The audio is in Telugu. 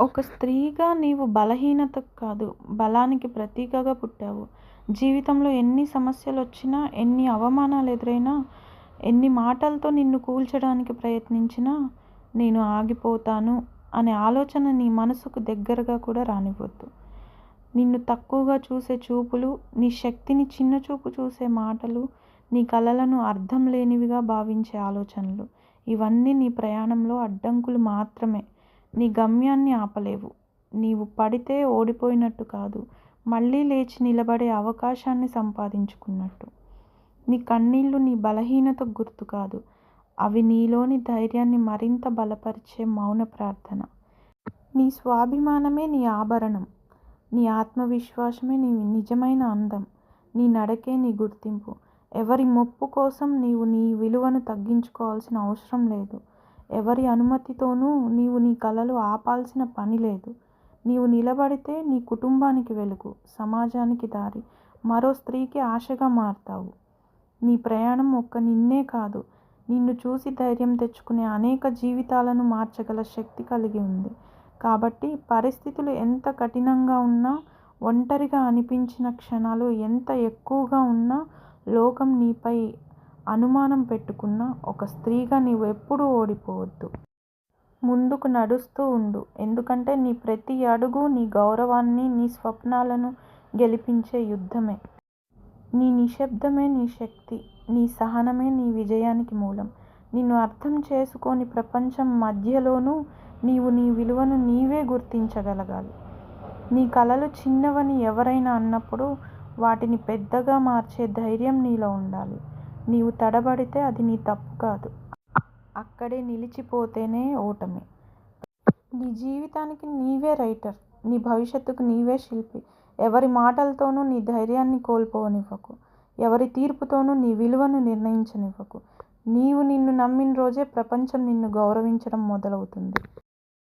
ఒక స్త్రీగా నీవు బలహీనతకు కాదు బలానికి ప్రతీకగా పుట్టావు. జీవితంలో ఎన్ని సమస్యలు వచ్చినా ఎన్ని అవమానాలు ఎదురైనా ఎన్ని మాటలతో నిన్ను కూల్చడానికి ప్రయత్నించినా నేను ఆగిపోతాను అనే ఆలోచన నీ మనసుకు దగ్గరగా కూడా రానివ్వద్దు. నిన్ను తక్కువగా చూసే చూపులు నీ శక్తిని చిన్న చూపు చూసే మాటలు నీ కలలను అర్థం లేనివిగా భావించే ఆలోచనలు ఇవన్నీ నీ ప్రయాణంలో అడ్డంకులు మాత్రమే. నీ గమ్యాన్ని ఆపలేవు. నీవు పడితే ఓడిపోయినట్టు కాదు మళ్ళీ లేచి నిలబడే అవకాశాన్ని సంపాదించుకున్నట్టు. నీ కన్నీళ్ళు నీ బలహీనతకు గుర్తు కాదు అవి నీలోని ధైర్యాన్ని మరింత బలపరిచే మౌన ప్రార్థన. నీ స్వాభిమానమే నీ ఆభరణం. నీ ఆత్మవిశ్వాసమే నీ నిజమైన అందం. నీ నడకే నీ గుర్తింపు. ఎవరి మొప్పు కోసం నీవు నీ విలువను తగ్గించుకోవాల్సిన అవసరం లేదు. ఎవరి అనుమతితోనూ నీవు నీ కలలు ఆపాల్సిన పని లేదు. నీవు నిలబడితే నీ కుటుంబానికి వెలుగు సమాజానికి దారి మరో స్త్రీకి ఆశగా మారతావు. నీ ప్రయాణం ఒక్క నిన్నే కాదు నిన్ను చూసి ధైర్యం తెచ్చుకునే అనేక జీవితాలను మార్చగల శక్తి కలిగి ఉంది. కాబట్టి పరిస్థితులు ఎంత కఠినంగా ఉన్నా ఒంటరిగా అనిపించిన క్షణాలు ఎంత ఎక్కువగా ఉన్నా లోకం నీపై అనుమానం పెట్టుకున్న ఒక స్త్రీగా నీవు ఎప్పుడూ ఓడిపోవద్దు. ముందుకు నడుస్తూ ఉండు. ఎందుకంటే నీ ప్రతి అడుగు నీ గౌరవాన్ని నీ స్వప్నాలను గెలిపించే యుద్ధమే. నీ నిశ్శబ్దమే నీ శక్తి. నీ సహనమే నీ విజయానికి మూలం. నిన్ను అర్థం చేసుకోని ప్రపంచం మధ్యలోనూ నీవు నీ విలువను నీవే గుర్తించగలగాలి. నీ కలలు చిన్నవని ఎవరైనా అన్నప్పుడు వాటిని పెద్దగా మార్చే ధైర్యం నీలో ఉండాలి. నీవు తడబడితే అది నీ తప్పు కాదు. అక్కడే నిలిచిపోతేనే ఓటమి. నీ జీవితానికి నీవే రైటర్. నీ భవిష్యత్తుకు నీవే శిల్పి. ఎవరి మాటలతోనూ నీ ధైర్యాన్ని కోల్పోనివ్వకు. ఎవరి తీర్పుతోనూ నీ విలువను నిర్ణయించనివ్వకు. నీవు నిన్ను నమ్మిన రోజే ప్రపంచం నిన్ను గౌరవించడం మొదలవుతుంది.